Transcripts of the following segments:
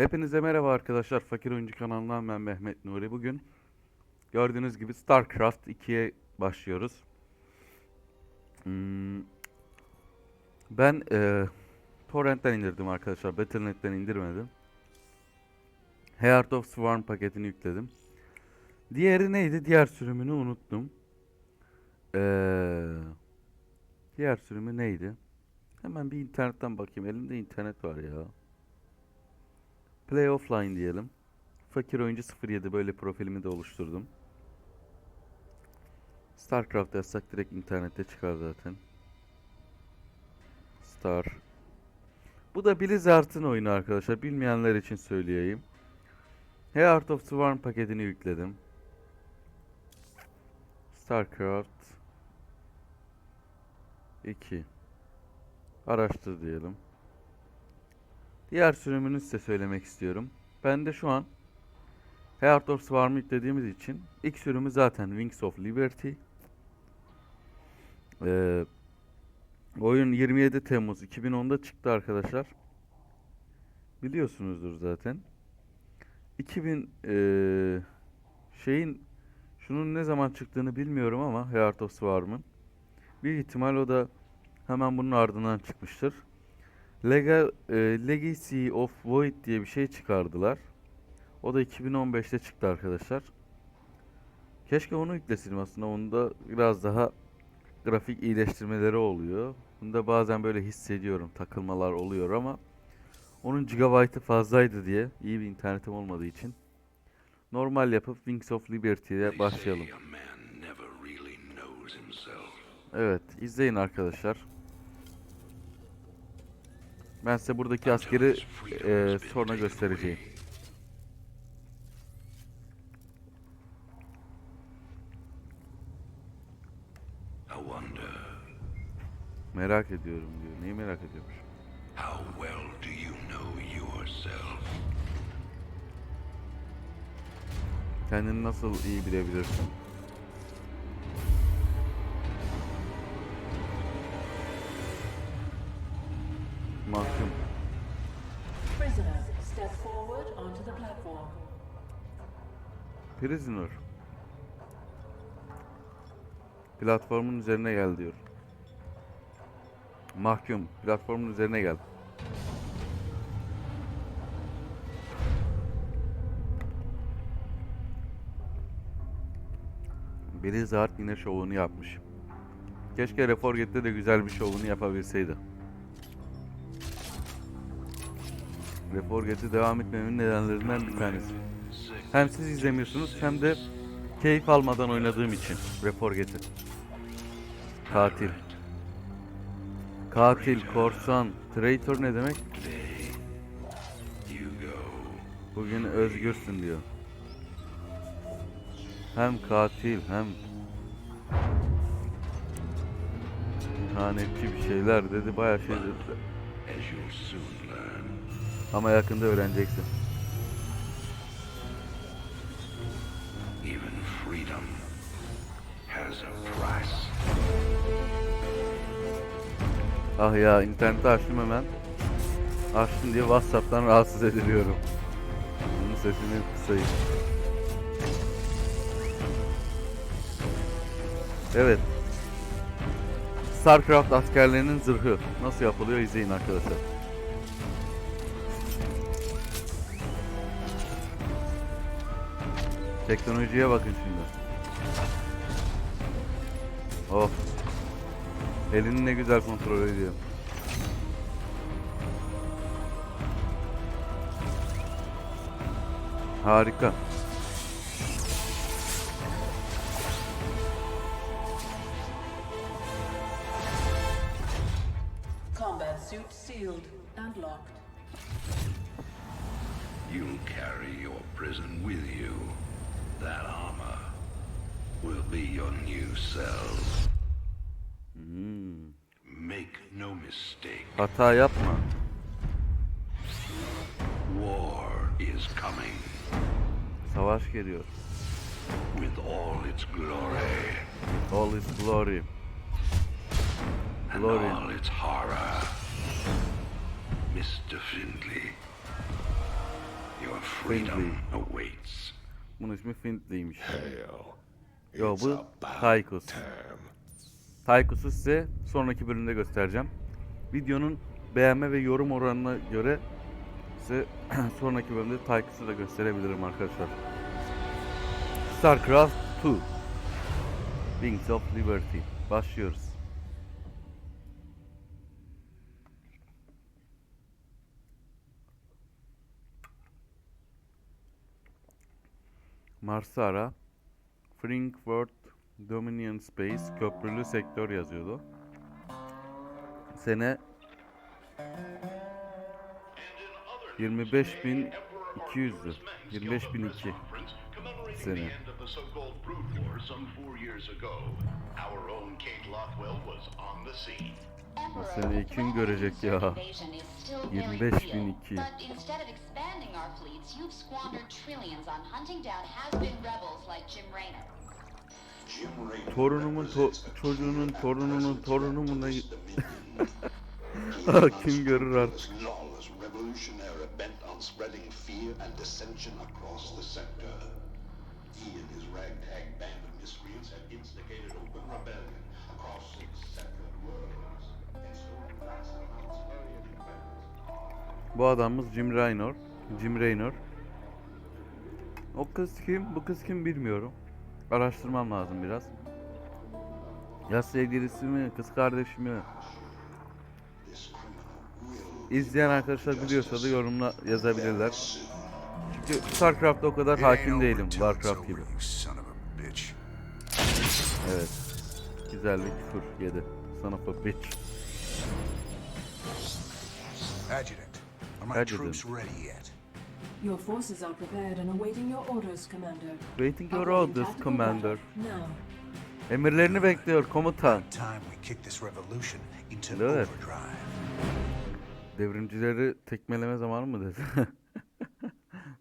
Hepinize merhaba arkadaşlar. Fakir Oyuncu kanalından ben Mehmet Nuri. Bugün gördüğünüz gibi StarCraft 2'ye başlıyoruz. Hmm, ben eee Torrent'ten indirdim arkadaşlar. Battle.net'ten indirmedim. Heart of Swarm paketini yükledim. Diğeri neydi? Diğer sürümünü unuttum. Eee diğer sürümü neydi? Hemen bir internetten bakayım. Elimde internet var ya. Play offline diyelim. Fakir oyuncu 07 böyle profilimi de oluşturdum. StarCraft yazsak direkt internette çıkar zaten. Star. Bu da Blizzard'ın oyunu arkadaşlar. Bilmeyenler için söyleyeyim. Heart of Swarm paketini yükledim. StarCraft 2 Araştır diyelim. Diğer sürümünü size söylemek istiyorum. Ben de şu an Heart of Swarm'ı yüklediğimiz için ilk sürümü zaten Wings of Liberty. Ee, oyun 27 Temmuz 2010'da çıktı arkadaşlar. Biliyorsunuzdur zaten. 2000 ee, şeyin şunun ne zaman çıktığını bilmiyorum ama Heart of Swarm'ın. Büyük ihtimal o da hemen bunun ardından çıkmıştır. Lega, e, Legacy of Void diye bir şey çıkardılar. O da 2015'te çıktı arkadaşlar. Keşke onu yükleseydim aslında. Onda biraz daha grafik iyileştirmeleri oluyor. Bunda bazen böyle hissediyorum. Takılmalar oluyor ama onun gigabyte'ı fazlaydı diye iyi bir internetim olmadığı için normal yapıp Wings of Liberty'ye başlayalım. Evet, izleyin arkadaşlar. Ben size buradaki askeri e, sonra göstereceğim. Merak ediyorum diyor. Neyi merak ediyormuş? how well do you know yourself? Kendini nasıl iyi bilebilirsin? Prisoner. Platformun üzerine gel diyor. Mahkum. Platformun üzerine gel. Blizzard yine şovunu yapmış. Keşke Reforget'te de güzel bir şovunu yapabilseydi. Reforget'i devam etmemin nedenlerinden bir tanesi. Hem siz izlemiyorsunuz hem de keyif almadan oynadığım için Reforget'i. Katil. Katil, korsan, traitor ne demek? Bugün özgürsün diyor. Hem katil hem ihanetçi bir şeyler dedi bayağı şey dedi. Ama yakında öğreneceksin. Ah ya interneti açtım hemen. Açtım diye Whatsapp'tan rahatsız ediliyorum. Bunun sesini kısayım. Evet. StarCraft askerlerinin zırhı nasıl yapılıyor izleyin arkadaşlar. Teknolojiye bakın şimdi. Oh. Elini ne güzel kontrol ediyor. Harika. Combat suit sealed and locked. You'll carry your prison with you. That armor will be your new cell. Hmm. Make no mistake, Hata yapma. war is coming Savaş geliyor. with all its glory All is glory. and Glory. all its horror. Mr. Findlay, Your freedom Friendly. awaits. Bunun ismi Findley'miş. Hell. Yo bu time. Tychus'u size sonraki bölümde göstereceğim. Videonun beğenme ve yorum oranına göre size sonraki bölümde Tychus'u da gösterebilirim arkadaşlar. StarCraft 2 Wings of Liberty Başlıyoruz. Mars'ı ara. Frankfurt Dominion Space köprülü sektör yazıyordu. Sene 25.200'dü. 25.002 sene. İki gün görecek ya. 25.002. But instead of expanding our fleets, you've squandered trillions on hunting down has-been rebels like Jim Raynor. Jim Raynor Torunumun to çocuğunun torununun. Ah, kim görür artık. This lawless revolutionary bent on spreading fear and dissension across the sector. He and his ragtag band Bu adamımız Jim Raynor. Jim Raynor. O kız kim? Bu kız kim bilmiyorum. Araştırmam lazım biraz. Ya sevgilisi mi? Kız kardeşi mi? İzleyen arkadaşlar biliyorsa da yorumla yazabilirler. Çünkü StarCraft'ta o kadar hakim değilim Warcraft gibi. Evet. Güzellik küfür yedi. Son of a bitch. Adjutant, are my Adjutant. troops ready yet? Your forces are prepared and awaiting your orders, Commander. Waiting your orders, Commander. Emirlerini bekliyor komutan. Evet. Devrimcileri tekmeleme zamanı mı dedi?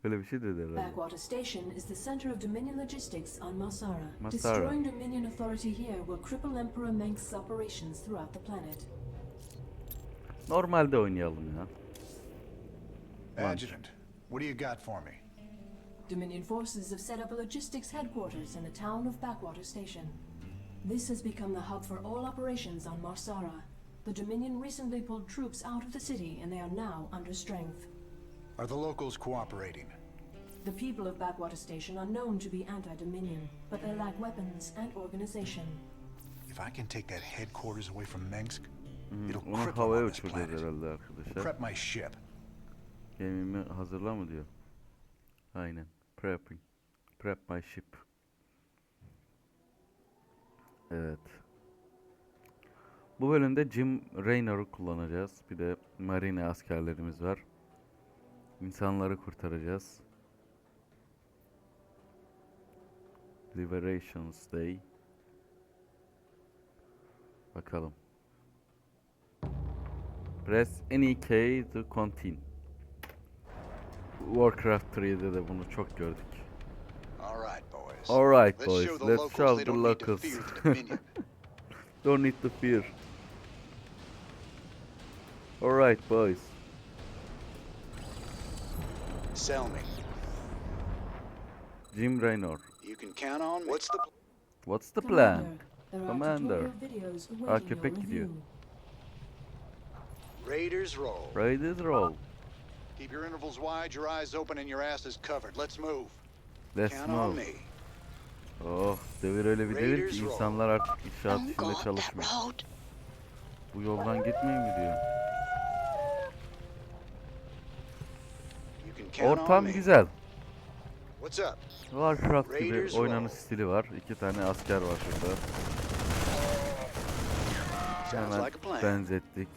Öyle bir şey dedi herhalde. Backwater Station is the center of Dominion logistics on Masara. Masara. Destroying Dominion authority here will cripple Emperor Meng's operations throughout the planet. Normalde oynayalım ya. Adjutant, what do you got for me? Dominion forces have set up a logistics headquarters in the town of Backwater Station. This has become the hub for all operations on Marsara. The Dominion recently pulled troops out of the city and they are now under strength. Are the locals cooperating? The people of Backwater Station are known to be anti-Dominion, but they lack weapons and organization. If I can take that headquarters away from Minsk, it'll cripple havaya on this planet. Prep my ship. Gemimi hazırla mı diyor. Aynen. Prepping. Prep my ship. Evet. Bu bölümde Jim Raynor'u kullanacağız. Bir de Marine askerlerimiz var. İnsanları kurtaracağız. Liberations Day. Bakalım. Press any key to continue. Warcraft 3'de de bunu çok gördük. All right, boys. Alright Let's boys, show the let's locals show the don't need to locals. Don't need to fear. Alright boys. Sell me. Jim Raynor. You can count on. What's the What's the plan? Commander, Aa, köpek gidiyor. Raiders roll. Raiders roll. Keep your intervals wide, your eyes open, and your asses covered. Let's move. Let's Count on move. me. Oh, devir öyle bir devir ki insanlar artık inşaat içinde çalışmıyor. Bu yoldan gitmeyin mi diyor. Ortam güzel. Warcraft gibi oynanış stili var. İki tane asker var şurada. Hemen benzettik.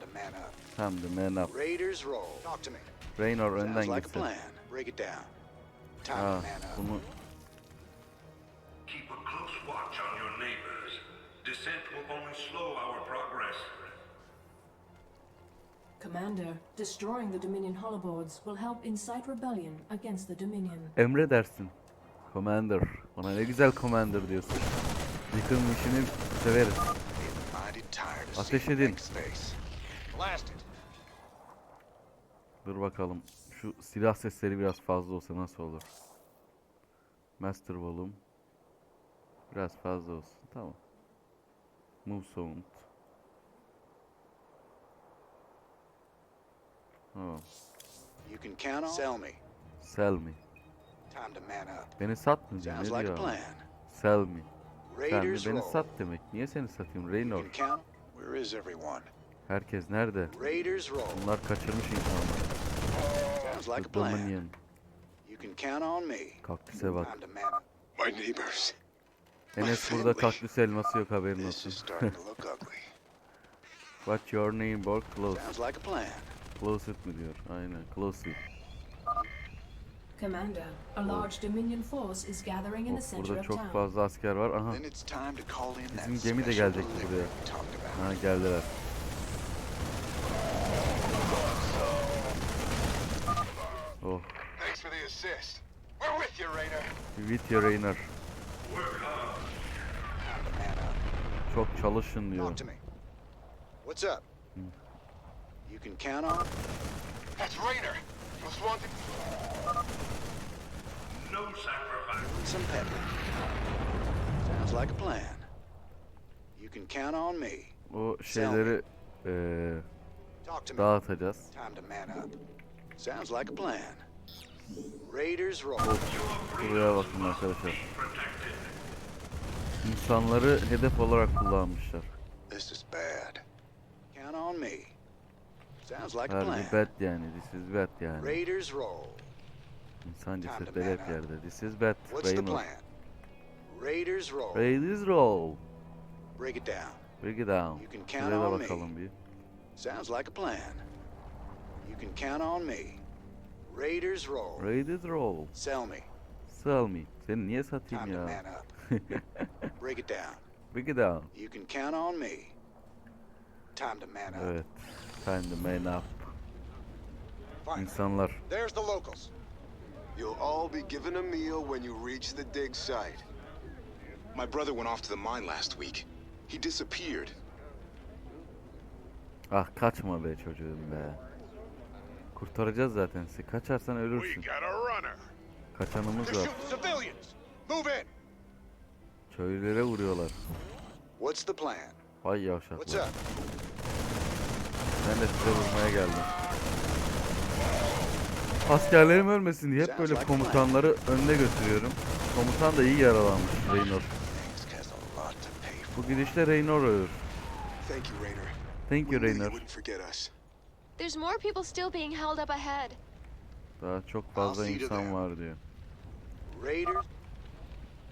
Time to man up. Tam da man up. Raiders roll. Talk to me. Raynor önden Sounds like a gitsin. plan. Break it down. Time Ha, to man up. bunu Keep a close watch on your neighbors. Dissent will only slow our progress. Commander, destroying the Dominion holoboards will help incite rebellion against the Dominion. emredersin. Commander. Ona ne güzel Commander diyorsun. Yıkım işini severiz. Mighty tired of Ateş seeing edin. Dur bakalım. Şu silah sesleri biraz fazla olsa nasıl olur? Master Volume. Biraz fazla olsun. Tamam. Move Sound. Tamam. You can count on. Sell me. Sell me. Time to man up. Beni sat mı diyor? Sounds Ne like a diyor? plan. Sell me. Raiders Beni sat demek. Niye seni satayım? Raynor. Where is everyone? Herkes nerede? Bunlar kaçırmış plan. Dominion. You can count on me. Kaktüse bak. Enes burada kaktüs elması yok haberin olsun. What's your name boy? Close. Sounds like a plan. Close it mi diyor? Aynen. Close it. Commander, a large Dominion force is gathering in the Of, center burada of çok town. fazla asker var. Aha. Bizim gemi de delivery buraya. Ha geldiler. Oh. Thanks for the assist. We're with you, Rainer. With your Rainer. Time to man up. Çok çalışın diyor. Talk to me. What's up? You can count on. That's Rainer. Most wanted. No sacrifice. Some pepper. Sounds like a plan. You can count on me. O şeyleri eee dağıtacağız. Time to man up. Sounds like a plan. Raiders roll. Buraya bakın arkadaşlar. İnsanları hedef olarak kullanmışlar. This is bad. Count on me. Sounds like a Harbi plan. bad yani. This is bad yani. Raiders roll. İnsan cesetleri hep yerde. This is bad. What's the plan? Raiders roll. Raiders roll. Break it down. Break it down. You can count Şuraya da on me. bakalım bir. Sounds like a plan. You can count on me. Raiders roll. Raiders roll. Sell me. Sell me. Seni niye satayım Time to ya? man up. Break it down. Break it down. You can count on me. Time to man up. Evet. Time to man up. Finally. İnsanlar. There's the locals. You'll all be given a meal when you reach the dig site. My brother went off to the mine last week. He disappeared. Ah kaçma be çocuğum be. Kurtaracağız zaten sizi. Kaçarsan ölürsün. Kaçanımız var. Köylülere vuruyorlar. What's the plan? Vay yavşaklar. Ben de size vurmaya geldim. Askerlerim ölmesin diye hep böyle komutanları önde götürüyorum. Komutan da iyi yaralanmış Raynor. Bu gidişle Raynor ölür. Thank you, Rainer. Thank you Raynor. There's more people still being held up ahead. Daha çok fazla insan var diyor. Raiders.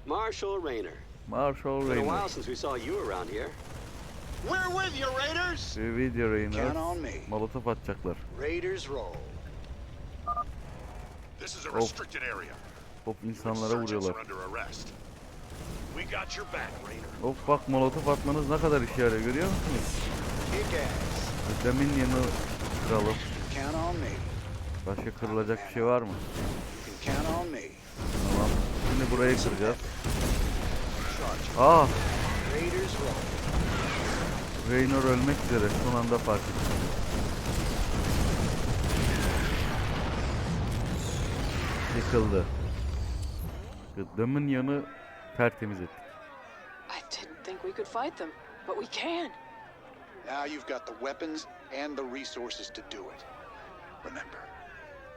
Marshal Rayner. Marshall Been a while since we saw you around here. We're with you, Raiders. Video Count on Raynor. me. Molotof atacaklar. Raiders roll. This is a restricted area. Hop insanlara vuruyorlar. are under arrest. We got your back, Rainer. Hop bak molotof atmanız ne kadar işe yarıyor görüyor musunuz? Kick ass. Kıralım. Count on me. Başka kırılacak bir şey var mı? Tamam. Şimdi burayı kıracağız. Ah! Roll. Raynor ölmek üzere. Son anda fark ettim. Yıkıldı. Dominion'ı tertemiz ettik. I didn't think we could fight them, but we can. Now you've got the weapons and the resources to do it. Remember,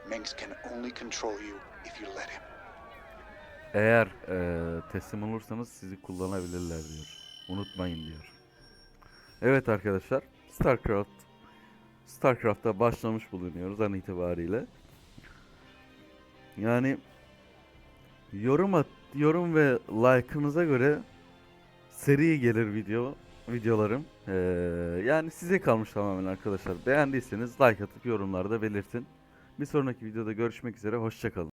Minx can only control you if you let him. Eğer eee, teslim olursanız sizi kullanabilirler diyor. Unutmayın diyor. Evet arkadaşlar. StarCraft StarCraft'ta başlamış bulunuyoruz an itibariyle. Yani yorum at, yorum ve like'ınıza göre seri gelir video videolarım. Eee, yani size kalmış tamamen arkadaşlar. Beğendiyseniz like atıp yorumlarda belirtin. Bir sonraki videoda görüşmek üzere. Hoşçakalın.